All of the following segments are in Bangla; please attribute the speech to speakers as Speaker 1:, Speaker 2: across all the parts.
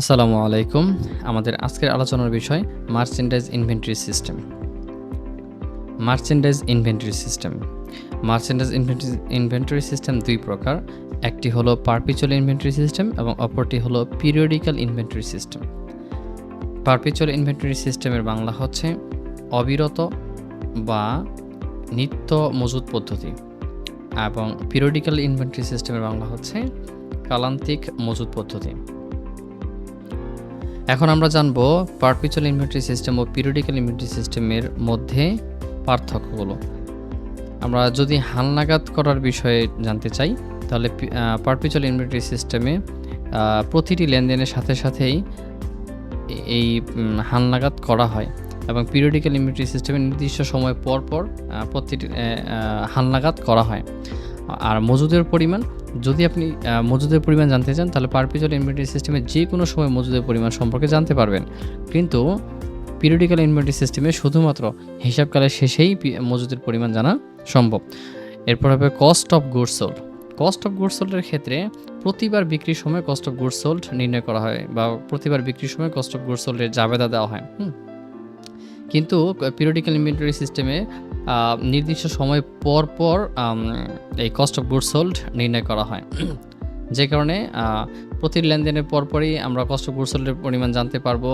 Speaker 1: আসসালামু আলাইকুম। আমাদের আজকের আলোচনার বিষয় merchandise inventory system. Merchandise inventory system. Merchandise inventory inventory system দুই প্রকার। একটি হলো পারপিচুয়াল ইনভেন্টরি সিস্টেম এবং অপরটি হলো periodical inventory system. Perpetual inventory সিস্টেমের বাংলা হচ্ছে অবিরত বা নিত্য মজুদ পদ্ধতি এবং পিরিয়ডিক্যাল ইনভেন্টরি সিস্টেমের বাংলা হচ্ছে কালান্তিক মজুদ পদ্ধতি। এখন আমরা জানব পারপিচুয়াল ইনভেন্টরি সিস্টেম ও পিরিয়ডিক্যাল ইনভেন্টরি সিস্টেমের মধ্যে পার্থক্যগুলো। আমরা যদি হালনাগাদ করার বিষয়ে জানতে চাই, তাহলে পারপিচুয়াল ইনভেন্টরি সিস্টেমে প্রতিটি লেনদেনের সাথে সাথেই এই হালনাগাদ করা হয় এবং পিরিয়ডিক্যাল ইনভেন্টরি সিস্টেমে নির্দিষ্ট সময় পর পর প্রতিটি হালনাগাদ করা হয়। আর মজুদের পরিমাণ যদি আপনি মজুদের পরিমাণ জানতে চান, তাহলে পারপিচুয়াল ইনভেন্টরি সিস্টেমে যে কোনো সময় মজুদের পরিমাণ সম্পর্কে জানতে পারবেন। কিন্তু পিরিয়ডিক্যাল ইনভেন্টরি সিস্টেমে শুধুমাত্র হিসাবকালের শেষেই মজুদের পরিমাণ জানা সম্ভব। এরপর হবে cost of good sold cost of good সোল্ডের ক্ষেত্রে প্রতিবার বিক্রির সময় কস্ট অফ গুড সোল্ড নির্ণয় করা হয় বা প্রতিবার বিক্রির সময় কস্ট অফ গুড সোল্ডের জাবেদা দেওয়া হয়। হুম। কিন্তু পিরিয়ডিক্যাল ইনভেন্টরি সিস্টেমে নির্দিষ্ট সময় পর পর এই কস্ট অফ গুড সোল্ড নির্ণয় করা হয়। যে কারণে প্রতি লেনদেনের পরপরই আমরা কস্ট অফ গুড সোল্ডের পরিমাণ জানতে পারব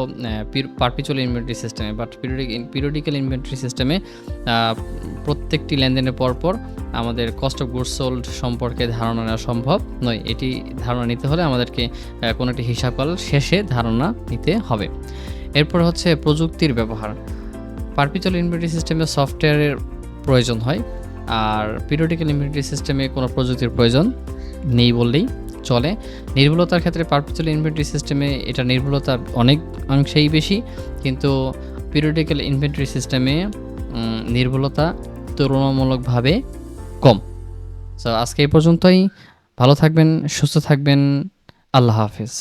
Speaker 1: পারপিচুয়াল ইনভেন্টরি সিস্টেমে বাট পিরিয়ডিক্যাল ইনভেন্টরি সিস্টেমে প্রত্যেকটি লেনদেনের পরপর আমাদের কস্ট অফ গুড সোল্ড সম্পর্কে ধারণা নেওয়া সম্ভব নয়। এটি ধারণা নিতে হলে আমাদেরকে কোনো একটি হিসাবকাল শেষে ধারণা নিতে হবে। এরপর হচ্ছে প্রযুক্তির ব্যবহার। পারপিচুয়াল ইনভেন্টরি সিস্টেমে সফটওয়্যারের প্রয়োজন হয়, আর পিরিয়ডিক্যাল ইনভেন্টরি সিস্টেমে কোনো প্রযুক্তির প্রয়োজন নেই বললেই চলে। নির্ভুলতার ক্ষেত্রে পারপিচুয়াল ইনভেন্টরি সিস্টেমে এটা নির্ভুলতা অনেক অংশেই বেশি, কিন্তু পিরিয়ডিক্যাল ইনভেন্টরি সিস্টেমে নির্ভুলতা তুলনামূলকভাবে কম। সো আজকে এই পর্যন্তই। ভালো থাকবেন, সুস্থ থাকবেন। আল্লাহ হাফিজ।